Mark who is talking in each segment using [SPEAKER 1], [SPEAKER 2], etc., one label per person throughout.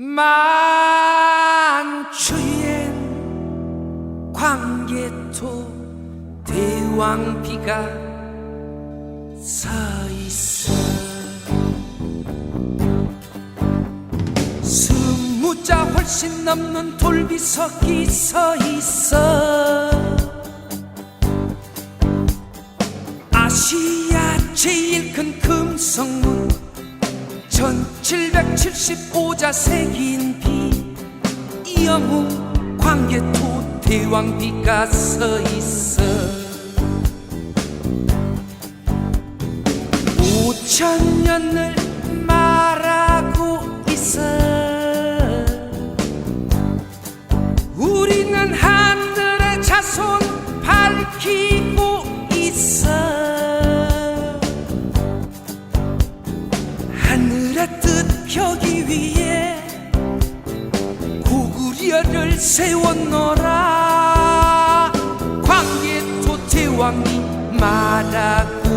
[SPEAKER 1] 만추엔 광개토 대왕비가 서 있어. 스무자 훨씬 넘는 돌비석이 서 있어. 아시아 제일 큰 금성문 1775자 새긴 비 이영웅 광개토 대왕비가 서 있어. 오천 년을 말하고 있어. 우리는 하늘의 자손 밝히고 위해 고구려를 세웠노라. 광개토 대왕이 말하고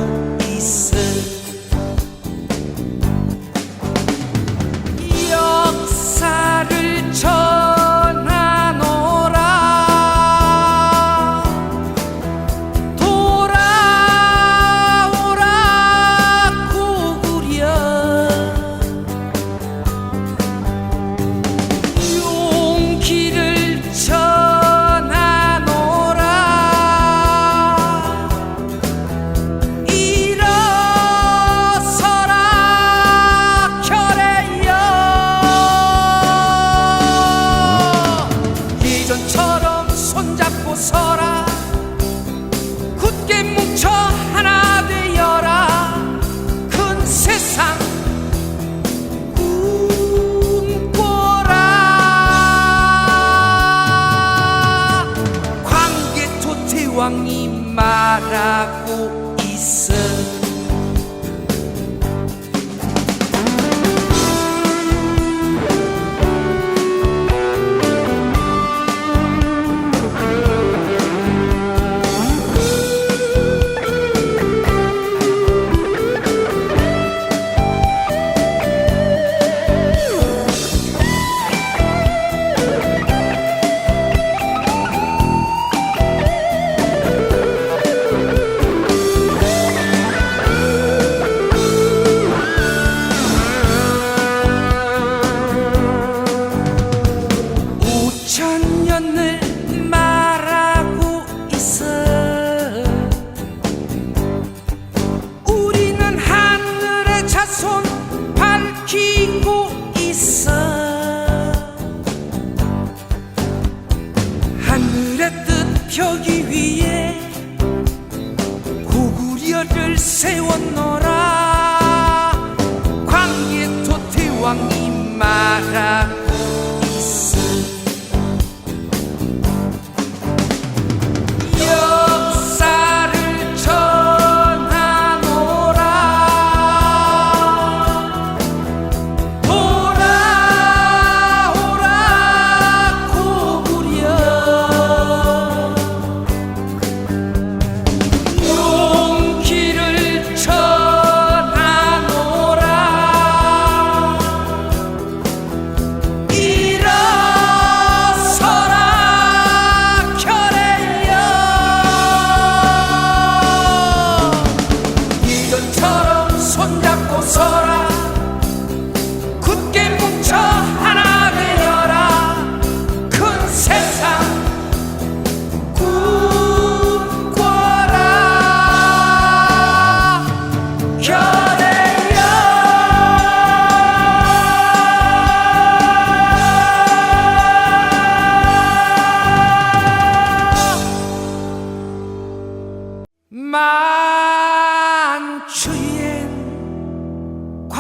[SPEAKER 1] 대왕 밝히고 있어. 하늘의 뜻 펴기 위해 고구려를 세웠노라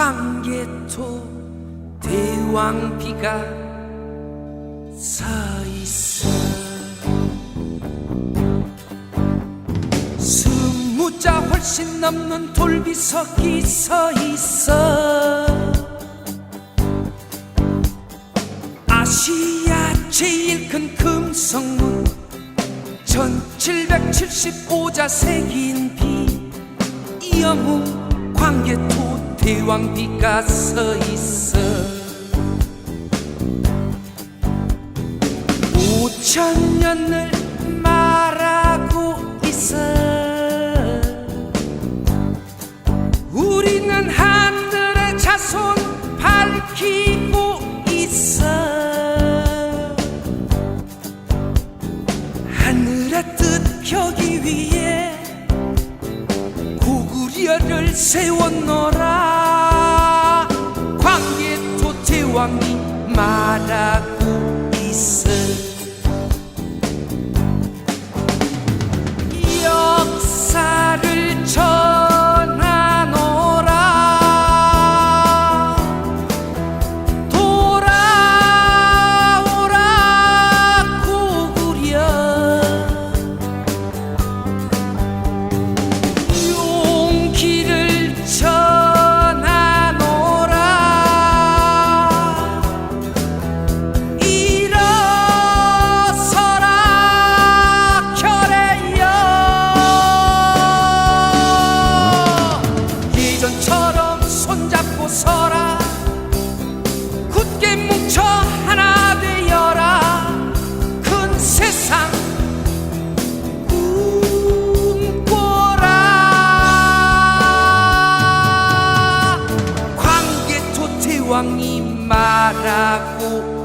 [SPEAKER 1] 광개토 대왕비가 서 있어. 스무자 훨씬 넘는 돌비석이 서 있어. 아시아 제일 큰 금성문 1775자 새긴 비 이영웅 광개토 대왕비가 서 있어. 천년을 말하고 있어. 우리는 하늘의 자손 밝히고 있어. 하늘의 뜻 펴기 위해 고구려를 세웠노라 광개토 대왕이 말하고 있어 역사를 on imaraku